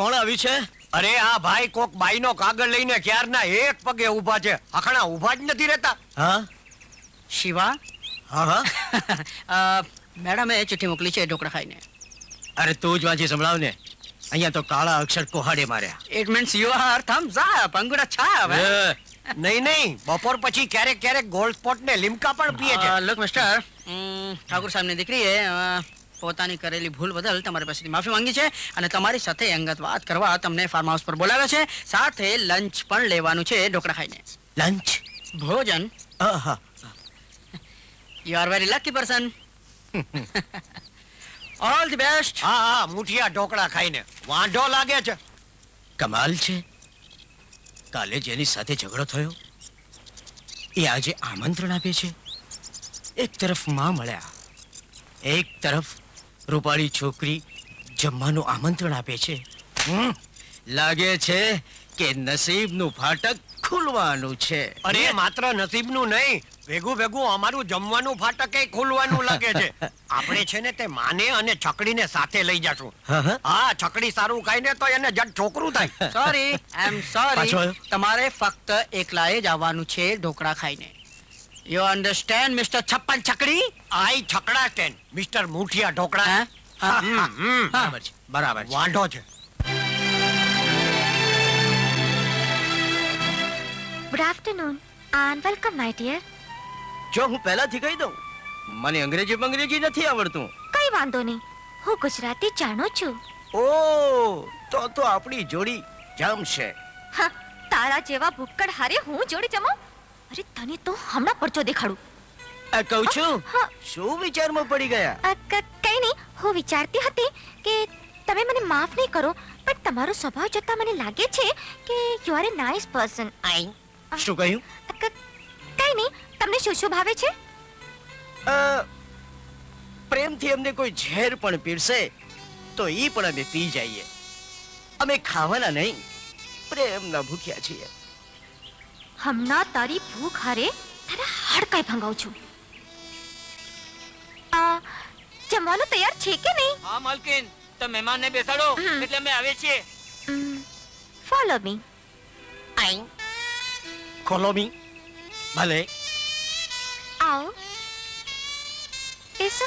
કોણ આવી છે? અરે આ ભાઈ કોક બાઈનો કાગળ લઈને ક્યારના એક પગે ઊભા છે. આખણા ઊભા જ નથી રહેતા. હા? શિવા? હા હા. મેડમે ચિઠ્ઠી મોકલી છે ઢોકળા ખાઈને. અરે તું જ વાંચી સંભળાવ ને અહીંયા તો કાળા અક્ષર કોહાડે માર્યા. It means you are thumbs up અંગુડા છાપ એ, નહીં નહીં. બપોર પછી ક્યારેક ક્યારેક ગોલ્ડ સ્પોટ ને લીમકા પણ પીએ છે. લુક મિસ્ટર ઠાકુર સાહેબની દીકરીએ અ, પોતાની કરેલી ભૂલ બદલ તમારી પાસેથી માફી માંગી છે અને તમારી સાથે અંગત વાત કરવા તમને ફાર્મ હાઉસ પર બોલાવે છે. સાથે લંચ પણ લેવાનું છે ઢોકળા ખાઈને. લંચ ભોજન? You are very lucky person all the best હા હા મુઠિયા ઢોકળા ખાઈને. વાંઢો લાગે છે. કમાલ છે. કાલે જેની સાથે ઝઘડો થયો એ આજે આમંત્રણ આપે છે. એક તરફમાં મળ્યા એક તરફ રૂપાળી છોકરી જમવાનું આમંત્રણ આપે છે. હમ, લાગે છે કે નસીબનું ફાટક ખુલવાનું છે. અરે માત્ર નસીબનું નહીં ભેગું ભેગું અમારું જમવાનું ફાટકે ખુલવાનું લાગે છે. આપણે છે ને તે માને અને છકડીને સાથે લઈ જશું. હા, હા. હા છકડી સારું ખાઈને તો એને જટ છોકરું થાય. સોરી આઈ એમ સોરી તમારે ફક્ત એકલાએ જ આવવાનું છે ઢોકળા ખાઈને. યુ અન્ડરસ્ટેન્ડ મિસ્ટર છપ્પન છકડી આઈ છકડા સ્ટેન્ડ મિસ્ટર મુઠિયા ઢોકળા. બરાબર છે. બરાબર વાંઢો છે. Good afternoon and welcome my dear જો હું પહેલાથી કહી દઉં મને અંગ્રેજી અંગ્રેજી નથી આવડતું. કઈ વાંધો નહીં. હું ગુજરાતી જાણું છું. ઓ તો તો આપણી જોડી જમશે. હા તારા જેવા ભૂક્કડ હારે હું જોડી જમો? અરે તને તો હમણાં પરચો દેખાડું. આ કહું છું? હા. શું વિચારમાં પડી ગયા? અ, ક- કઈ નહીં. હું વિચારતી હતી કે તમે મને માફ નહીં કરો પણ તમારો સ્વભાવ જોતા મને લાગે છે કે you are a nice person શું કહ્યું? કઈ નહીં. તમને શું શું ભાવે છે? અ, પ્રેમથી અમને કોઈ ઝેર પણ પીરસે તો ઈ પણ અમે પી જઈએ. અમે ખાવાના નહીં. પ્રેમના ભૂખ્યા છીએ. હમણાં તારી ભૂખ હારે તારા હાડકાઈ ભંગાવું છું. આ જમવાનું તૈયાર છે કે નહીં? હા માલકીન તો મહેમાનને બેસાડો એટલે અમે આવે છે ફોલો મી ખોલો મી ભલે. આવો. બેસો.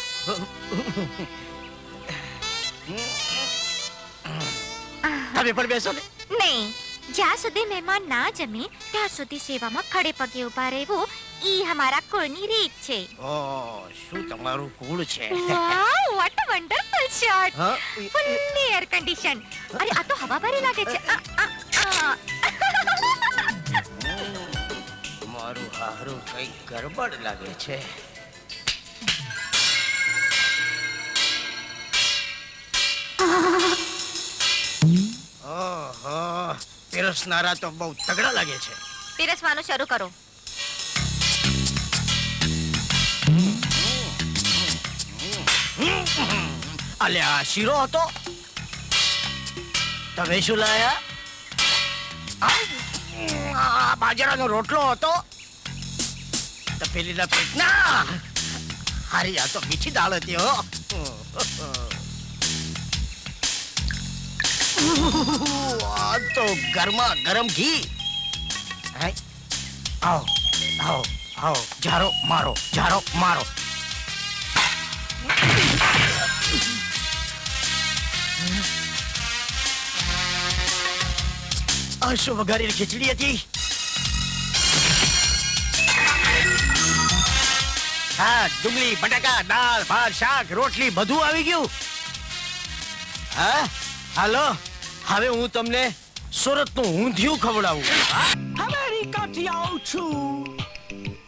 તમે પણ બેસો ને. નહીં. જ્યાં સુધી મહેમાન ના જમે ત્યાં સુધી સેવામાં ખડે પગે ઊભા રહેવું ઈ અમારા કુળની રીત છે. ઓ શું તમારું કુળ છે? Wow what a wonderful shot? Fully air condition અરે આ તો હવા ભરી લાગે છે. આ, આ, આ. મારું હારું કઈ ગરબડ લાગે છે. પીરસનારા તો બહુ તગડા લાગે છે. પીરસવાનું શરૂ કરો. અલ્યા આ શીરો હતો? તમે શું લાયા? આ, બાજરાનો રોટલો હતો? તપેલીના પેટના? હારી આ તો મીઠી દાળ હતી હો. આ તો ગરમા ગરમ ઘી? આવો આવો આવો, જારો, મારો જારો, મારો. આ શું વઘારેલી ખીચડી હતી. હા, ડુંગળી, બટાકા, દાળ, ભાત, શાક, રોટલી બધું આવી ગયું. હા? હાલો. હવે હું તમને સુરતનું ઊંધિયું ખવડાવું અમેરિકાથી આવું છું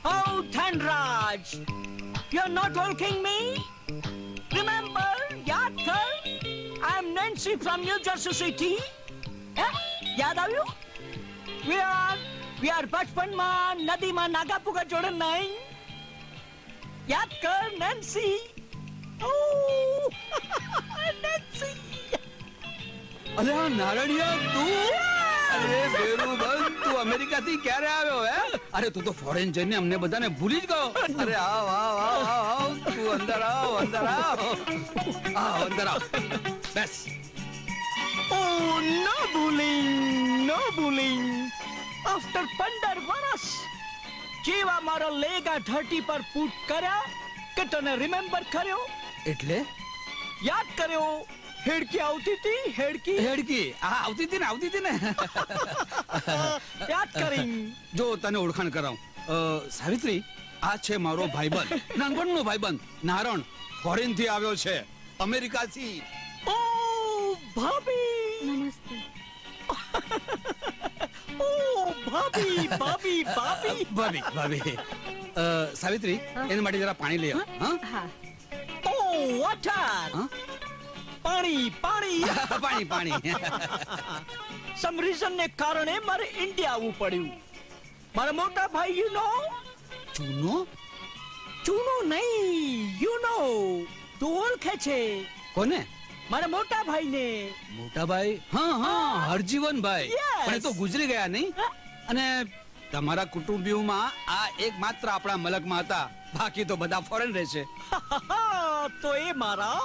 Oh, Dhanraj You're not welcoming me? Remember, યાદ કર am Nancy from New Jersey City. હે? યાદ આવ્યું? We are, we are બચપનમાં નદીમાં નાગા પુગા જોડે નહીં યાદ કર નેન્સી અરે આ નારણિયા તું? અરે બેરુબન તું અમેરિકાથી ક્યારે આવ્યો હે? અરે તું તો ફોરેન જઈને અમને બધાને ભૂલી જ ગયો. અરે આવ આવ આવ આવ તું અંદર આવ અંદર આવ. આવ અંદર આવ. બેસ. No bullying no bullying after પંદર વર્ષ જેવા મારા લેગા ધરતી પર ફૂટ કર્યા કે તને રિમેમ્બર કર્યો? એટલે? યાદ કર્યો? હેડકી આવતી હતી? હેડકી? હેડકી. હા આવતી હતી ને આવતી હતી ને. યાદ કરી. જો તને ઓળખાણ કરાવું. સાવિત્રી આ છે મારો ભાઈબંધ. નાનપણનો ભાઈબંધ. નારણ ફોરેનથી આવ્યો છે. અમેરિકાથી. ઓ ભાભી. નમસ્તે. ઓ ભાભી ભાભી ભાભી. ભાભી ભાભી. સાવિત્રી એના માટે જરા પાણી લઈ આવ. હા? હા. Oh water. હા? પાણી પાણી. પાણી પાણી. સમ રીઝન ને કારણે મારે ઇન્ડિયા આવવું પડ્યું. મારા મોટા ભાઈ યુ નો ચૂનો? ચૂનો નહીં યુ નો તું ઓળખે છે. કોને? મારા મોટા ભાઈ ને મોટા ભાઈ? હા હા હરજીવનભાઈ. ભાઈ પણ એ તો ગુજરી ગયા નહીં. અને તમારા કુટુંબીઓમાં આ એક માત્ર આપણા મલકમાં હતા. બાકી તો બધા ફોરેન રહે છે તો એ મારા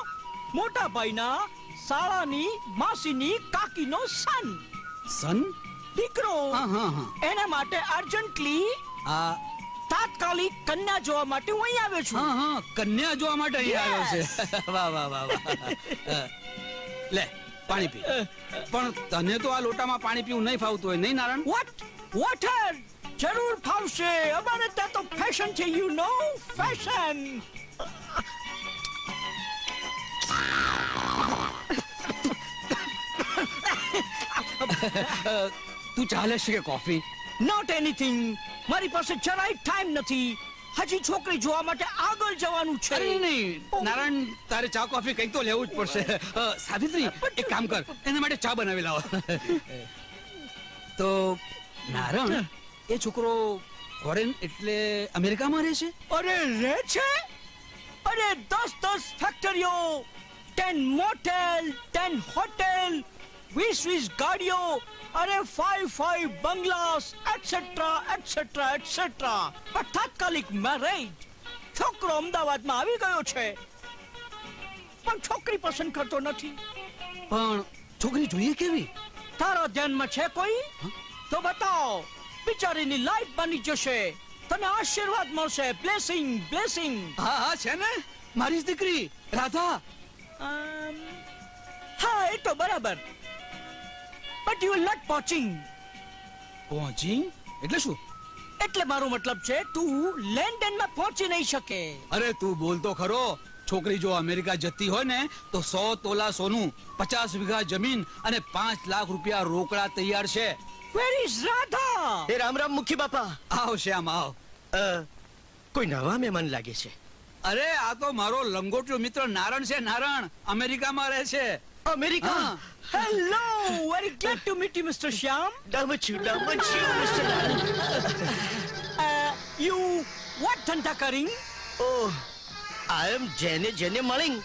મોટા ભાઈના શાળાની માસીની કાકીનો સન સન દીકરો. એના માટે અર્જન્ટલી આ તાત્કાલિક કન્યા જોવા માટે હું અહીં આવ્યો છું. હા હા કન્યા જોવા માટે અહીં આવ્યો છે. વાહ વાહ વાહ વાહ. લે પાણી પી. પણ તને તો આ લોટામાં પાણી પીવું નહીં ફાવતું હોય નહીં નારાયણ? વોટ વોટર જરૂર ફાવશે. અમારે ત્યાં તો ફેશન છે યુ નો ફેશન તું ચાલે છે કે કોફી? નોટ એનીથિંગ મારી પાસે જરાય ટાઈમ નથી. હજી છોકરી જોવા માટે આગળ જવાનું છે. અરે નહીં નારાયણ તારે ચા કોફી કંઈક તો લેવું જ પડશે. સાવિત્રી એક કામ કર. એના માટે ચા બનાવી લાવો. તો નારાયણ એ છોકરો ફોરેન એટલે અમેરિકામાં રહે છે? અરે રહે છે? અરે દસ દસ ફેક્ટરીઓ ટેન મોટેલ ટેન હોટેલ વીસ વીસ ગાડીઓ અરે five five bungalows etcetera etcetera etcetera પણ તાત્કાલિક મેરેજ છોકરો અમદાવાદમાં આવી ગયો છે। પણ છોકરી પસંદ કરતો નથી। પણ છોકરી જોઈએ કેવી? તારા ધ્યાનમાં છે કોઈ? તો બતાવો બિચારીની લાઈફ બની જશે। તને આશીર્વાદ મળશે। બ્લેસિંગ બ્લેસિંગ હા હા છે ને? મારી જ દીકરી રાધા. હા એ તો બરાબર। બટ યુ વિલ નોટ પહોંચિંગ પહોંચી એટલે શું? એટલે મારો મતલબ છે તું લેન્ડનમાં પહોંચી નહીં શકે. અરે તું બોલતો ખરો. છોકરી જો અમેરિકા જતી હોય ને તો સો તોલા સોનું પચાસ વીઘા જમીન અને પાંચ લાખ રૂપિયા રોકડા તૈયાર છે. વેરી રાધા એ રામ રામ મુખી બાપા. આવ શ્યામ આવ. કોઈ નવા મહેમાન લાગે છે? અરે આ તો મારો લંગોટિયો મિત્ર નારણ છે નારણ. અમેરિકામાં રહે છે. અમેરિકા હા. Hello very glad to meet you mister Shyam Damachu, ડમચ્યું mister uh, you what dhanda કરી ઓહ I એમ જેને જેને મળી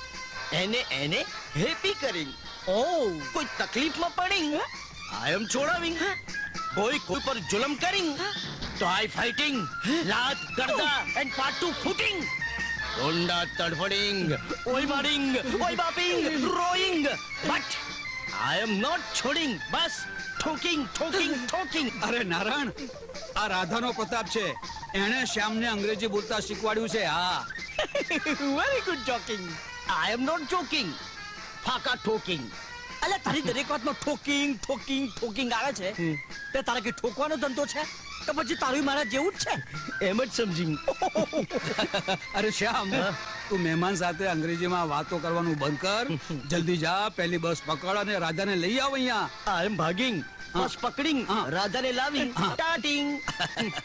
એને એને હેપી કરી ઓ કોઈ તકલીફમાં પડી? આઈ એમ છોડાવી. કોઈ કોઈ પર જુલમ કરી? તો આઈ ફાઇટિંગ લાત ગરદા એન્ડ પાટુ ફૂટિંગ રોંડા તડફડિંગ ઓય મારિંગ ઓય બાપિંગ રોઈંગ બટ આઈ એમ નોટ છોડિંગ બસ ઠોકિંગ ઠોકિંગ ઠોકિંગ અરે નારાયણ આ રાધાનો પ્રતાપ છે. એણે શ્યામને અંગ્રેજી બોલતા શીખવાડ્યું છે હા. Very good joking I am not joking ફાકા ઠોકિંગ અલે તારી દરેક વાતમાં ઠોકિંગ ઠોકિંગ ઠોકિંગ આવે છે. તે તારા કે ઠોકવાનો ધંધો છે? તો પછી તારું મારા જેવું જ છે? એમ જ સમજી અરે શ્યામ તું મહેમાન સાથે અંગ્રેજીમાં વાતો કરવાનું બંધ કર. જલ્દી જા પહેલી બસ પકડ અને રાધાને લઈ આવ અહીંયા. આઈ એમ ભાગિંગ બસ પકડિંગ. રાધાને લાવી હા. ટાટિંગ